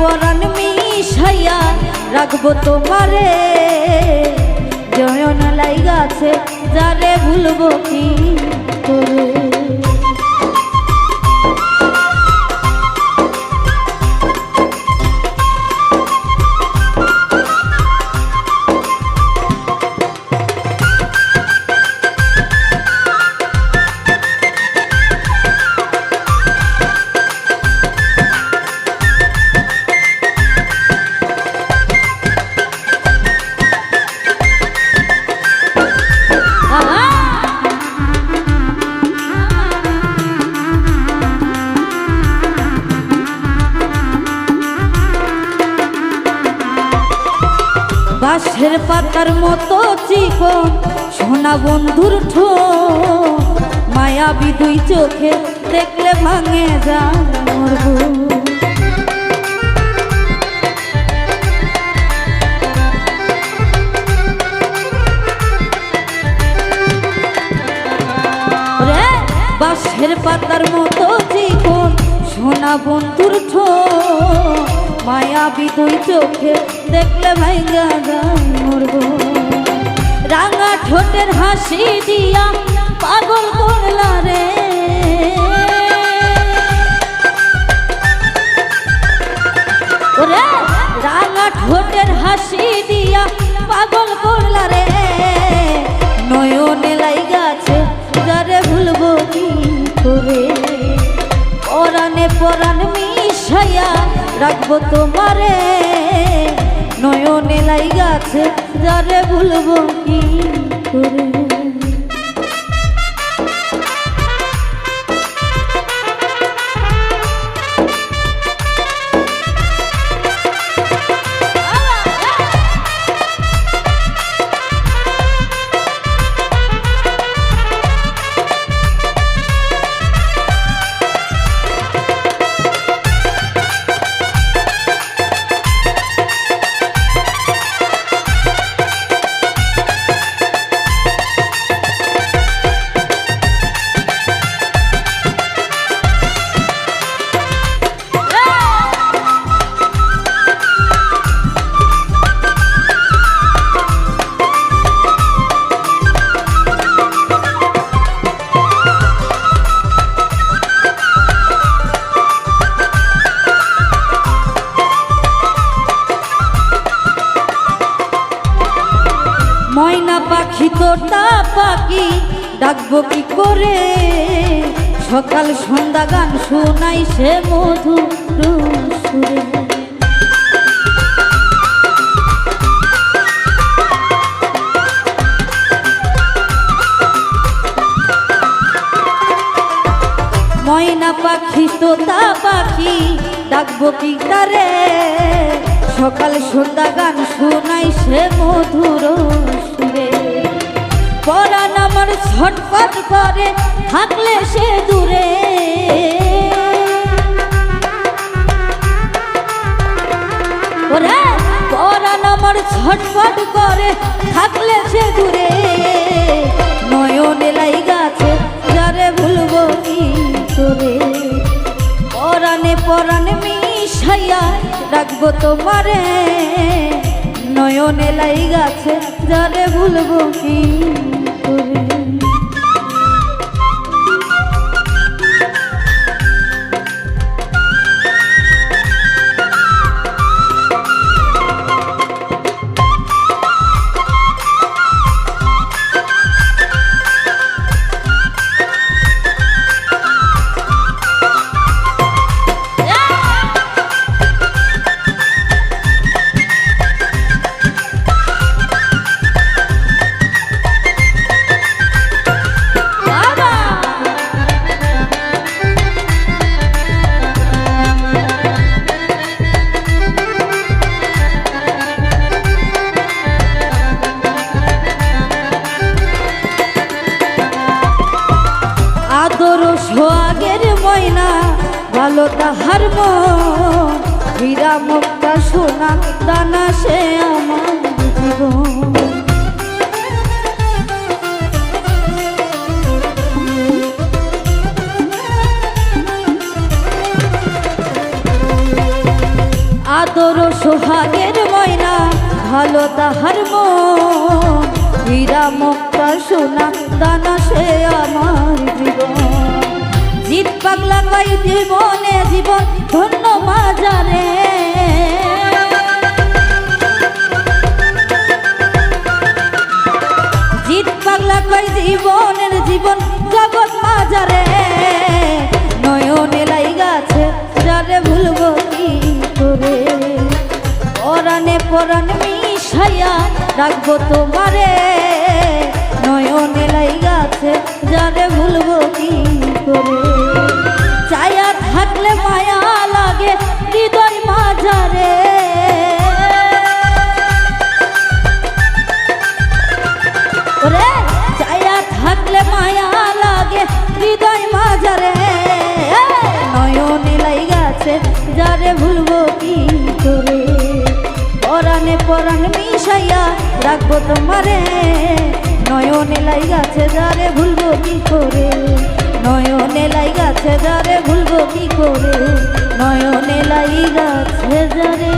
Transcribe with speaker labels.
Speaker 1: পরাণ মিশাইয়া রাখব তোমারে। জয়ন লাইগাছে যারে ভুলবো কি তোরে বাঁশের পাতার মতো চিকন। সোনা বন্ধুর ঠো মায়াবী দুই চোখে দেখলে ভাঙে যা বাঁশের পাতার মতো চিকন, সোনা বন্ধুর ঠো মায়াবী দুই চোখে দেখলে ভাইগা গান মরব রাঙা ঠোঁটের হাসি দিয়া পাগল করলা রে। ওরে, রাঙা ঠোঁটের হাসি দিয়া পাগল করলা রে। নয়নে লাইগাছে যারে ভুলবো কি করে? পরাণে পরাণ মিশাইয়া রাখব তোমারে। নয়নে লাইগাছে যারে ভুলবো কি করে? পাখি তোতা পাখি, ডাকবো কি করে? সকাল সন্ধ্যা গান শোনাই সে মধু ময়না পাখি, তোতা পাখি, ডাকবো কি তারে সকাল সন্ধ্যা গান শোনাই সে মধুর পরাণ আমার ছটপট করে, থাকলে সে দূরে। ওরে, পরাণ আমার ছটপট করে, থাকলে সে দূরে। নয়নে লাই গাছে, যারে ভুলবো কি করে? পরাণে পরাণে মিশাইয়া রাখব তোমারে। নয়নে লাই গাছে জানে ভুলবো কি করে? সোয়াগের ময়না ভালো তাহার মন। হীরা মুক্তা সোনা দানা সে আমার আদর সোহাগের ময়না, ভালো তাহার মন। হীরা মুক্তা সোনা দানা সে আমার জীবন। জিত পাগলা কই জীবনে জীবন, ধন্য বাজারে জিত পাগলা কই জীবনের জীবন, জগৎ মাজারে। নয়নে লাই গাছে যারে ভুলবো কি করে? পরাণে পরাণ মিশাইয়া রাখব তোমারে। নয়নে লাই গাছে যারে ভুলবো কি করে। চায়া থাকলে মায়া লাগে হৃদয় মাঝারে। ওরে, চায়া থাকলে মায়া লাগে হৃদয় মাঝারে। নয়নে লাই গেছে, যারে ভুলবো কি করে? পরাণে পরাণ মিশাইয়া রাখব তোমারে। নয়নে লাই গেছে, যারে ভুলবো কি করে? যারে ভুলবো কি করে? নয়নে লাই গাছে যারে